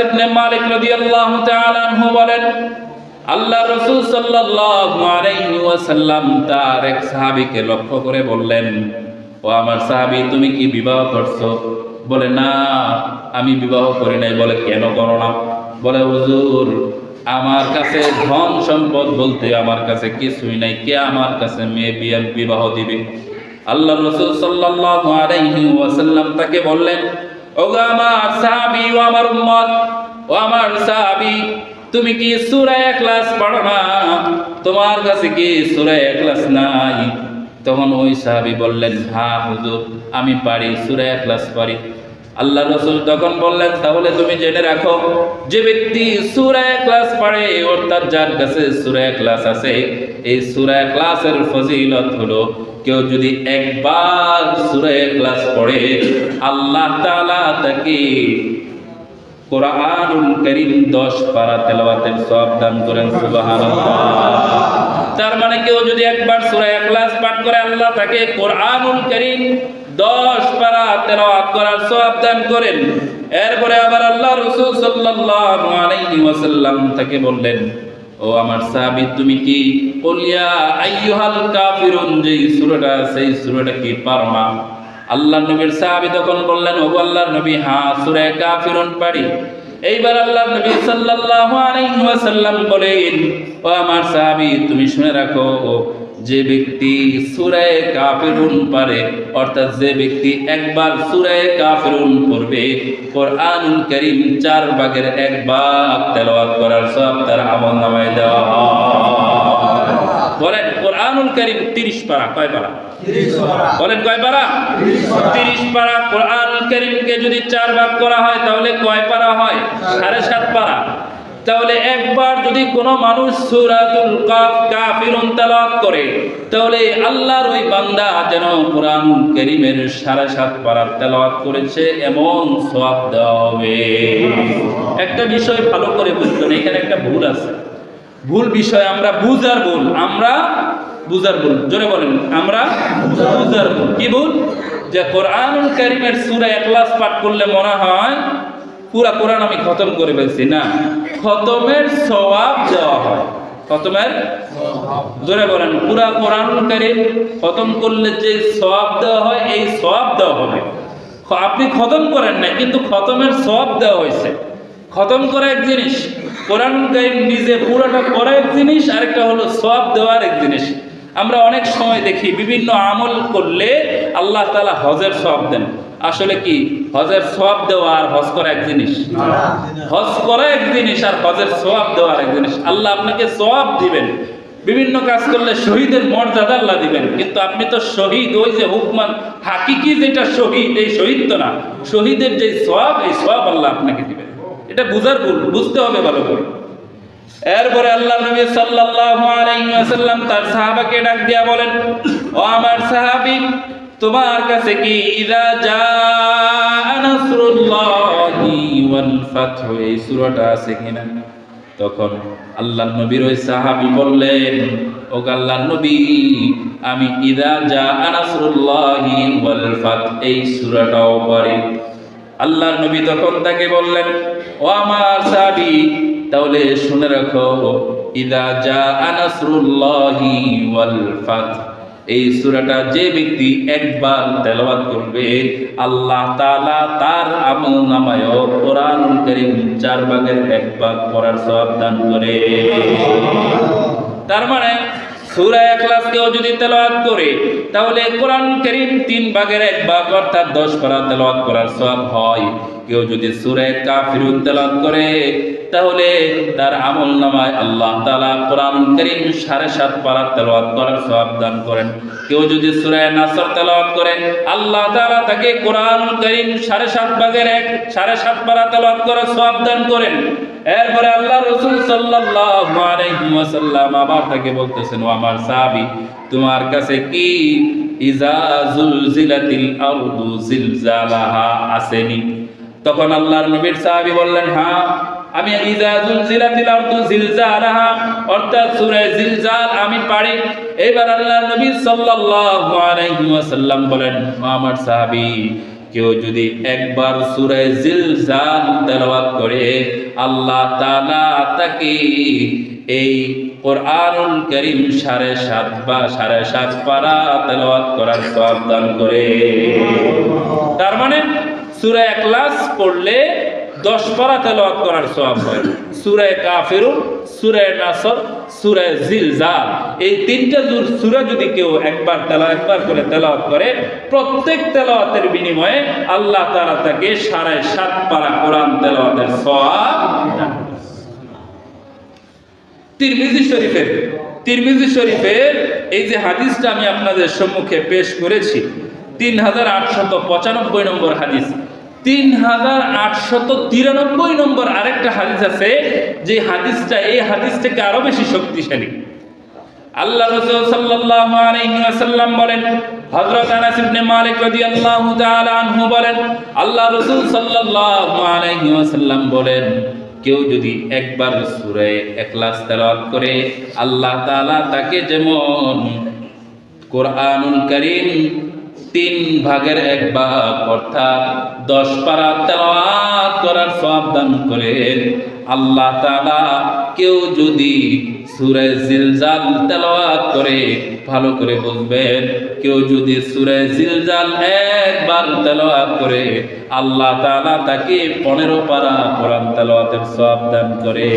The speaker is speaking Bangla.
ইবনে মালিক রাদিয়াল্লাহু তাআলা আনহু বলেন, আল্লাহ রাসূল সাল্লাল্লাহু আলাইহি ওয়াসাল্লাম তার এক সাহাবীকে লক্ষ্য করে বললেন, ও আমার সাহাবী, তুমি কি বিবাহ করছ? বলে, না, আমি বিবাহ করি নাই। বলে, কেন করো না? বলে, হুজুর, আমার কাছে ধন সম্পদ বলতে আমার কাছে কিছুই নাই। কে আমার কাছে মেয়ে বিয়ে, বিবাহ দিবে? আল্লাহ রসুল আলাইহি ওয়াসাল্লাম তাকে বললেন ওগো আমার সাহাবি ও আমার উম্মত ও আমার সাহাবি, তুমি কি সুরায় ক্লাস পড়ো না? তোমার কাছে কি সুরায় ক্লাস নাই? তখন ওই সাহাবি বললেন হ্যাঁ হুজুর, আমি পারি সুরায় ক্লাস পারি আল্লাহ রসুল তখন বললেন, তাহলে তুমি জেনে রাখো, যে ব্যক্তি সুরায় ক্লাস পড়ে, অর্থাৎ যার কাছে সূরা ইখলাস আছে, এই সুরায় ক্লাসের ফজিলত হলো, কেউ যদি একবার সুরায় ক্লাস পড়ে, আল্লাহ তাআলা তাকে কোরআনুল করিম 10 পারা তেলাওয়াতের সওয়াব দান করেন তার মানে কেউ যদি একবার সুরায় ক্লাস পাঠ করে, আল্লাহ তাকে কোরআনুল করিম 10 পারা তেলাওয়াত করার সওয়াব দান করেন। এরপরে আবার আল্লাহ রাসূল সাল্লাল্লাহু আলাইহি তাকে বললেন, ও আমার সাহাবী, তুমি কি কুলিয়া আইয়ুহাল কাফিরুন? যেই সূরাটা সেই সূরাটা কি পারো না? আল্লাহ নবীর সাহাবী তখন বললেন ও আল্লাহর নবী হ্যাঁ সূরা কাফিরুন পারি। এইবার আল্লাহ নবী সাল্লাল্লাহু আলাইহি ওয়াসাল্লাম বলেন, ও আমার সাহাবী, তুমি শুনে রাখো যে ব্যক্তি সূরা কাফিরুন পারে অর্থাৎ যে ব্যক্তি একবার সূরা কাফিরুন পড়বে কোরআনুল কারীম চার ভাগের এক ভাগ তেলাওয়াত করার সব তার আমলনামায় দেওয়া হয়। বলেন কোরআনুল কারীম 30 পারা কয় পারা? বলেন কয় পারা? তিরিশ পারা। কোরআন করিমকে যদি চার ভাগ করা হয় তাহলে কয় পারা হয়? সাড়ে সাত পারা। তাহলে একবার যদি কোনো মানুষ সূরাতুল কাফ কাফিরুন তেলাওয়াত করে, তাহলে আল্লাহর ওই বান্দা যেন কোরআনুল কারীমের সাড়ে সাত পারা তেলাওয়াত করেছে, এমন সওয়াব দেওয়া হবে। একটা বিষয় ভালো করে বুঝবেন, এখানে একটা ভুল আছে। ভুল বিষয়, আমরা বুঝার ভুল, আমরা বুঝার ভুল, জোরে বলেন, আমরা বুঝার ভুল। কি ভুল? যে কোরআন কারিমের সূরা ইখলাস পাঠ করলে মনে হয় পুরা কোরআন আমি খতম করে ফেলছি, না। খতমের সওয়াব দেওয়া হয়। খতমের জোরে বলেন, পুরা কোরআন কারিম খতম করলে যে সওয়াব দেওয়া হয়, এই সওয়াব দেওয়া হবে। আপনি খতম করেন না কিন্তু খতমের সওয়াব দেওয়া হয়েছে। খতম করা এক জিনিস, কোরআন নিজে পুরোটা করা এক জিনিস, আরেকটা হলো সওয়াব দেওয়ার এক জিনিস। আমরা অনেক সময় দেখি বিভিন্ন আমল করলে আল্লাহ তাআলা হজের সওয়াব দেন। আসলে কি? হজের সওয়াব দেওয়া আর হজ করা এক জিনিস। হজ করা এক জিনিস আর হজের সওয়াব দেওয়া আর এক জিনিস। আল্লাহ আপনাকে সওয়াব দিবেন। বিভিন্ন কাজ করলে শহীদের মর্যাদা আল্লাহ দিবেন। কিন্তু আপনি তো শহীদ, ওই যে হুকমান হাকিকি যেটা শহীদ, এই শহীদ তো না। শহীদের যে সব এই সব আল্লাহ আপনাকে দিবেন। এটা বুঝার ভুল, বুঝতে হবে ভালো করে। এরপরে আল্লাহ নবী সাল্লাল্লাহু আলাইহি ওয়াসাল্লাম তার সাহাবাকে ডাক দিয়া বলেন, ও আমার সাহাবী, তোমার কাছে কি ইদা জাআ নাসরুল্লাহি ওয়াল ফাতহ? এই সূরাটা আছে কিনা? তখন আল্লাহ নবীর ওই সাহাবী বললেন ও আল্লাহ নবী, আমি ইদা জাআ নাসরুল্লাহি ওয়াল ফাতহ, এই সূরাটাও পারি আল্লাহর নবী তখন তাকে বললেন, ও আমার সাহাবী তাহলে শুনে রাখো, ইদা যা আনাসরুল্লাহি ওয়াল এই সূরাটা যে ব্যক্তি একবার তেলাওয়াত করবে, আল্লাহ তাআলা তার আমলনামায় কোরআনুল কারীম চার ভাগের এক ভাগ পড়ার সওয়াব দান করে। তার মানে সূরা ইখলাস কেউ যদি তেলাওয়াত করে, তাহলে কোরআন করিম তিন ভাগের এক ভাগ, অর্থাৎ 10 পারা তেলাওয়াত করার সওয়াব হয়। কেউ যদি সূরা কাফিরুন তেলাওয়াত করে, তাহলে তার আমল নামায় আল্লাহ তালা কোরআন করিম সাড়ে সাত পারা তেলাওয়াত করার সওয়াব দান করেন। কেউ যদি সূরা নাসর তেলাওয়াত করে, আল্লাহ তালা তাকে কোরআন করিম সাড়ে সাত ভাগের এক, সাড়ে সাত পারা তেলাওয়াত করার সওয়াব দান করেন। এরপরে আল্লাহ রসুল আলাইহি আবার তাকে বলতেছেন, ও আমার সাহাবী, তোমার কাছে কি আসেনি? তখন আল্লাহর নবীর সাহাবী বললেন হ্যাঁ আমি অর্থাৎ আমি পারি। এবার আল্লাহর নবী বলেন আমার সাহাবী কেউ যদি একবার সুরে জিলজাল তেলাওয়াত করে, আল্লাহ তাআলা তাকে এই কোরআনুল করিম সাড়ে সাত বা সাড়ে সাত পারা তেলাওয়াত করার সব দান করে। তার মানে সুরে এক পড়লে দশ পারা তেলাওয়াত করার সওয়াব হয়। সূরা কাফিরুন, সূরা নাসর, সূরা জিলজাল। এই তিনটা সূরা যদি কেউ একবার তেলা, একবার করে তেলাওয়াত করে, প্রত্যেক তেলাওয়াতের বিনিময়ে আল্লাহ তাআলা তাকে সাড়ে সাত পারা কোরআন তেলাওয়াতের তিরমিজি শরীফের তিরমিজি শরীফের এই যে হাদিসটা আমি আপনাদের সম্মুখে পেশ করেছি, তিন হাজার আটশত পঁচানব্বই নম্বর হাদিস। তিন হাজার আটশত তিরানব্বই নম্বর আরেকটা হাদিস আছে, যে হাদিসটা, এই হাদিস থেকে আরও বেশি শক্তিশালী। আল্লাহ রাসূল সাল্লাল্লাহু আলাইহি ওয়াসাল্লাম বলেন, হযরত আনাস ইবনে মালিক রাদিয়াল্লাহু তাআলা আনহু বলেন, আল্লাহ রাসূল সাল্লাল্লাহু আলাইহি ওয়াসাল্লাম বলেন, কেউ যদি একবার সূরা ইখলাস তেলাওয়াত করে, আল্লাহ তাআলা তাকে যেমন কোরআনুল করিম তিন ভাগের এক ভাগ, অর্থাৎ দশ পারা তেলাওয়াত করার সওয়াব দান করেন আল্লাহ তাআলা কেউ যদি সূরা জিলজাল তেলাওয়াত করে, ভালো করে বুঝবেন, কেউ যদি সূরা জিলজাল একবার তেলাওয়াত করে, আল্লাহ তাআলা তাকে পনেরো পারা কোরআন তেলাওয়াতের সওয়াব দান করে।